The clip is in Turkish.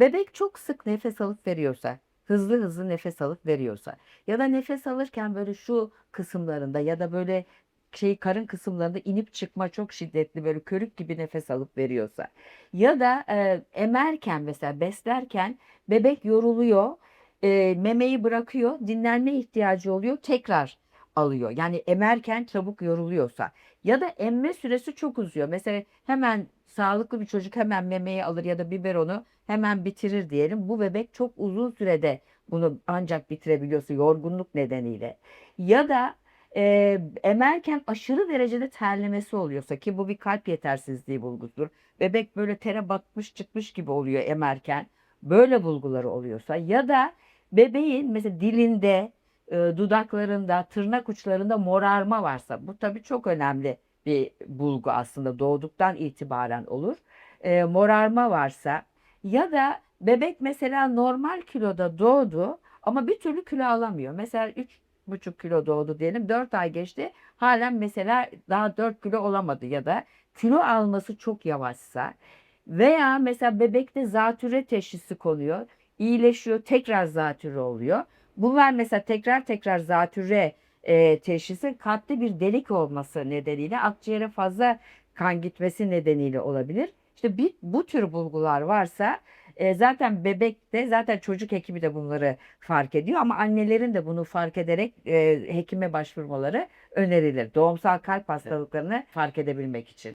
Bebek çok sık nefes alıp veriyorsa, hızlı hızlı nefes alıp veriyorsa ya da nefes alırken böyle şu kısımlarında ya da böyle şey karın kısımlarında inip çıkma çok şiddetli böyle körük gibi nefes alıp veriyorsa ya da e, emerken mesela beslerken bebek yoruluyor, e, memeyi bırakıyor, dinlenme ihtiyacı oluyor, tekrar alıyor. Yani emerken çabuk yoruluyorsa ya da emme süresi çok uzuyor. Mesela hemen sağlıklı bir çocuk hemen memeyi alır ya da biberonu hemen bitirir diyelim. Bu bebek çok uzun sürede bunu ancak bitirebiliyorsa yorgunluk nedeniyle. Ya da e, emerken aşırı derecede terlemesi oluyorsa ki bu bir kalp yetersizliği bulgusudur. Bebek böyle tere batmış çıkmış gibi oluyor emerken. Böyle bulguları oluyorsa ya da bebeğin mesela dilinde, e, dudaklarında, tırnak uçlarında morarma varsa bu tabii çok önemli bir bulgu aslında doğduktan itibaren olur. E, morarma varsa ya da bebek mesela normal kiloda doğdu ama bir türlü kilo alamıyor. Mesela üç buçuk kilo doğdu diyelim 4 ay geçti halen mesela daha 4 kilo olamadı ya da kilo alması çok yavaşsa veya mesela bebekte zatürre teşhisi konuyor iyileşiyor tekrar zatürre oluyor. Bunlar mesela tekrar tekrar zatürre e, teşhisi kalpte bir delik olması nedeniyle akciğere fazla kan gitmesi nedeniyle olabilir. İşte bir, bu tür bulgular varsa e, zaten bebekte zaten çocuk hekimi de bunları fark ediyor ama annelerin de bunu fark ederek e, hekime başvurmaları önerilir. Doğumsal kalp hastalıklarını fark edebilmek için.